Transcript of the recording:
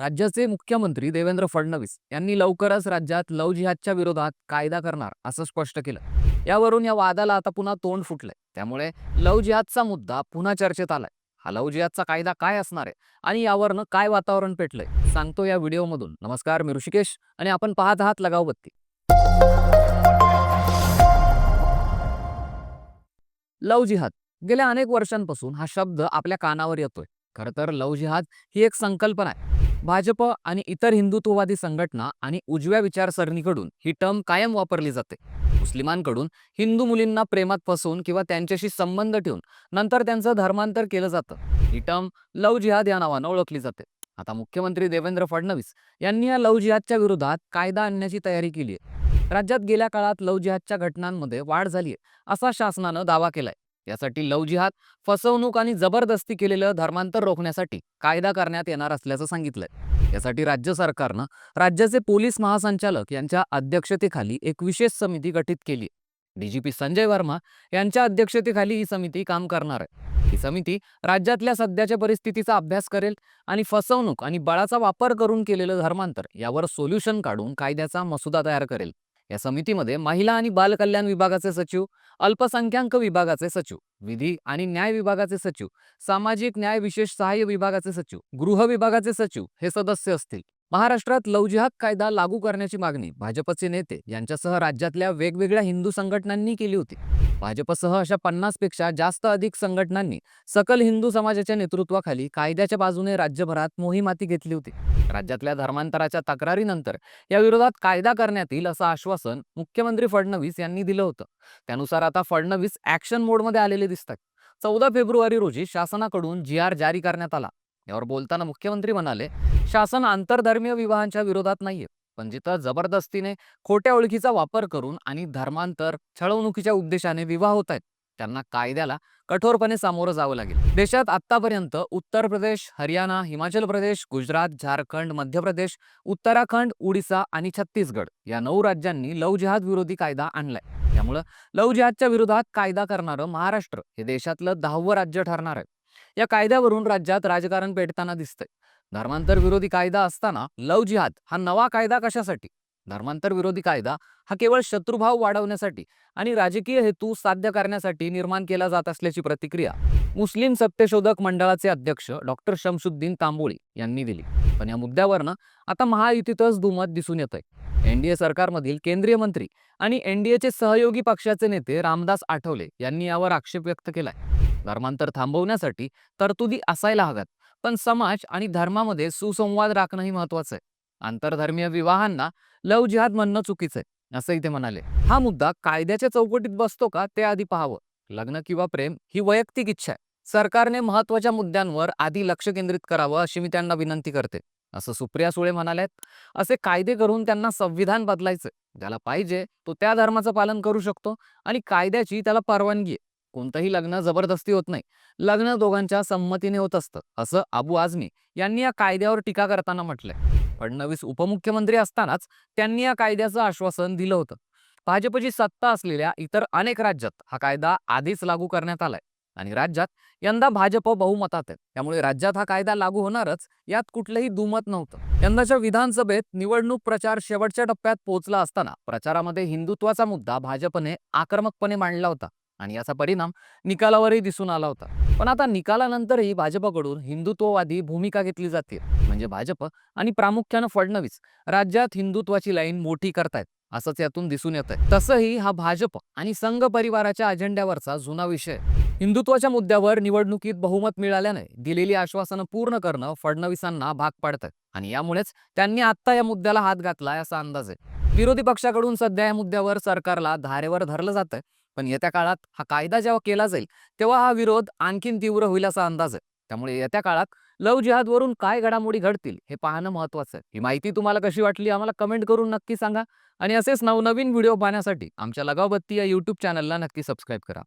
राज्याचे मुख्यमंत्री देवेंद्र फडणवीस यांनी लवकरच राज्यात लव जिहादच्या विरोधात कायदा करणार असं स्पष्ट केलं. यावरून या वादाला आता पुन्हा तोंड फुटलंय. त्यामुळे लव जिहादचा मुद्दा पुन्हा चर्चेत आलाय. हा लव जिहादचा कायदा काय असणार आहे आणि यावरनं काय वातावरण पेटलंय सांगतो या व्हिडिओमधून. नमस्कार मी ऋषिकेश आणि आपण पाहत आहात लगाव बत्ती लव जिहाद. गेल्या अनेक वर्षांपासून हा शब्द आपल्या कानावर येतोय. खरं तर लव जिहाद ही एक संकल्पना आहे. भाजप आणि इतर हिंदुत्ववादी संघटना आणि उजव्या विचारसरणीकडून ही टर्म कायम वापरली जाते. मुस्लिमांकडून हिंदू मुलींना प्रेमात फसवून किंवा त्यांच्याशी संबंध ठेवून नंतर त्यांचं धर्मांतर केलं जातं. ही टर्म लव जिहाद या नावानं ओळखली जाते. आता मुख्यमंत्री देवेंद्र फडणवीस यांनी या लव जिहादच्या विरोधात कायदा आणण्याची तयारी केली आहे. राज्यात गेल्या काळात लव जिहादच्या घटनांमध्ये वाढ झाली आहे असा शासनानं दावा केलाय. यासाठी लव जिहाद फसवणूक आणि जबरदस्ती केलेलं धर्मांतर रोखण्यासाठी कायदा करण्यात येणार असल्याचं सांगितलंय. यासाठी राज्य सरकारनं राज्याचे पोलीस महासंचालक यांच्या अध्यक्षतेखाली एक विशेष समिती गठीत केली डीजीपी संजय वर्मा यांच्या अध्यक्षतेखाली ही समिती काम करणार आहे. ही समिती राज्यातल्या सध्याच्या परिस्थितीचा अभ्यास करेल आणि फसवणूक आणि बळाचा वापर करून केलेलं धर्मांतर यावर सोल्युशन काढून कायद्याचा मसुदा तयार करेल. या समितीमध्ये महिला आणि बालकल्याण विभागाचे सचिव अल्पसंख्याक विभागाचे सचिव विधी आणि न्याय विभागाचे सचिव सामाजिक न्याय विशेष सहाय्य विभागाचे सचिव गृह विभागाचे सचिव हे सदस्य असतील. महाराष्ट्रात लवजिहाक कायदा लागू करण्याची मागणी भाजपचे नेते यांच्यासह राज्यातल्या वेगवेगळ्या हिंदू संघटनांनी केली होती. भाजपसह अशा पन्नासपेक्षा जास्त अधिक संघटनांनी सकल हिंदू समाजाच्या नेतृत्वाखाली कायद्याच्या बाजूने राज्यभरात मोहीम हाती घेतली होती. राज्यातल्या धर्मांतराच्या तक्रारीनंतर या विरोधात कायदा करण्यात येईल असं आश्वासन मुख्यमंत्री फडणवीस यांनी दिलं होतं. त्यानुसार आता फडणवीस ऍक्शन मोडमध्ये आलेले दिसतात. चौदा फेब्रुवारी रोजी शासनाकडून जी आर जारी करण्यात आला. यावर बोलताना मुख्यमंत्री म्हणाले शासन आंतरधर्मीय विवाहांच्या विरोधात नाहीये. पण जिथं जबरदस्तीने खोट्या ओळखीचा वापर करून आणि धर्मांतर छळवणुकीच्या उद्देशाने विवाह होत आहेत त्यांना कायद्याला कठोरपणे सामोरं जावं लागेल. देशात आतापर्यंत उत्तर प्रदेश हरियाणा हिमाचल प्रदेश गुजरात झारखंड मध्य प्रदेश उत्तराखंड उडीसा आणि छत्तीसगड या नऊ राज्यांनी लव जिहाद विरोधी कायदा आणलाय. त्यामुळं लव जिहादच्या विरोधात कायदा करणारं महाराष्ट्र हे देशातलं दहावं राज्य ठरणार आहे. या कायद्यावरून राज्यात राजकारण पेटताना दिसतंय. धर्मांतर विरोधी कायदा असताना लव जिहाद हा नवा कायदा कशासाठी? धर्मांतर विरोधी कायदा हा केवळ शत्रुभाव वाढवण्यासाठी आणि राजकीय हेतू साध्य करण्यासाठी निर्माण केला जात असल्याची प्रतिक्रिया मुस्लिम सत्यशोधक मंडळाचे अध्यक्ष डॉक्टर शमशुद्दीन तांबोळी यांनी दिली. पण या मुद्द्यावरनं आता महायुतीतच दुमत दिसून येत आहे एनडीए सरकारमधील केंद्रीय मंत्री आणि एनडीएचे सहयोगी पक्षाचे नेते रामदास आठवले यांनी यावर आक्षेप व्यक्त केलाय. धर्मांतर थांबवण्यासाठी तरतुदी असायला हव्यात. पण समाज आणि धर्मामध्ये सुसंवाद राखणंही महत्वाचं आहे. आंतरधर्मीय विवाहांना लव जिहाद म्हणणं चुकीचं आहे असंही ते म्हणाले. हा मुद्दा कायद्याच्या चौकटीत बसतो का ते आधी पाहावं. लग्न किंवा प्रेम ही वैयक्तिक इच्छा आहे. सरकारने महत्त्वाच्या मुद्द्यांवर आधी लक्ष केंद्रित करावं अशी मी त्यांना विनंती करते. असं सुप्रिया सुळे म्हणाल्यात असे कायदे करून त्यांना संविधान बदलायचं ज्याला पाहिजे तो त्या धर्माचं पालन करू शकतो आणि कायद्याची त्याला परवानगी आहे. कोणतंही लग्न जबरदस्ती होत नाही. लग्न दोघांच्या संमतीने होत असतं. असं अबू आझमी यांनी या कायद्यावर टीका करताना म्हटलंय. फडणवीस उपमुख्यमंत्री असतानाच त्यांनी या कायद्याचं आश्वासन दिलं होतं. भाजपची सत्ता असलेल्या इतर अनेक राज्यात हा कायदा आधीच लागू करण्यात आलाय. आणि राज्यात यंदा भाजप बहुमतात आहे त्यामुळे राज्यात हा कायदा लागू होणारच यात कुठलंही दुमत नव्हतं. यंदाच्या विधानसभेत निवडणूक प्रचार शेवटच्या टप्प्यात पोहोचला असताना प्रचारामध्ये हिंदुत्वाचा मुद्दा भाजपने आक्रमकपणे मांडला होता. आणि याचा परिणाम निकालावरही दिसून आला होता. पण आता निकालानंतरही भाजपकडून हिंदुत्ववादी भूमिका घेतली जाते. म्हणजे भाजप आणि प्रामुख्यानं फडणवीस राज्यात हिंदुत्वाची लाईन मोठी करतायत असंच यातून दिसून येत आहे तसंही हा भाजप आणि संघ परिवाराच्या अजेंड्यावरचा जुना विषय. हिंदुत्वाच्या मुद्द्यावर निवडणुकीत बहुमत मिळाल्याने दिलेली आश्वासनं पूर्ण करणं फडणवीसांना भाग पाडतंय. आणि यामुळेच त्यांनी आत्ता या मुद्द्याला हात घातला असा अंदाज आहे. विरोधी पक्षाकडून सध्या या मुद्द्यावर सरकारला धारेवर धरलं जातंय. पण येत्या काळात हा कायदा जेव्हा केला जाईल तेव्हा हा विरोध आणखीन तीव्र होईल असा अंदाज आहे. त्यामुळे येत्या काळात लव जिहादवरून काय घडामोडी घडतील हे पाहणं महत्वाचं आहे. ही माहिती तुम्हाला कशी वाटली आम्हाला कमेंट करून नक्की सांगा आणि असेच नवनवीन व्हिडिओ पाहण्यासाठी आमच्या लगावबत्ती या यूट्यूब चॅनलला नक्की सबस्क्राईब करा.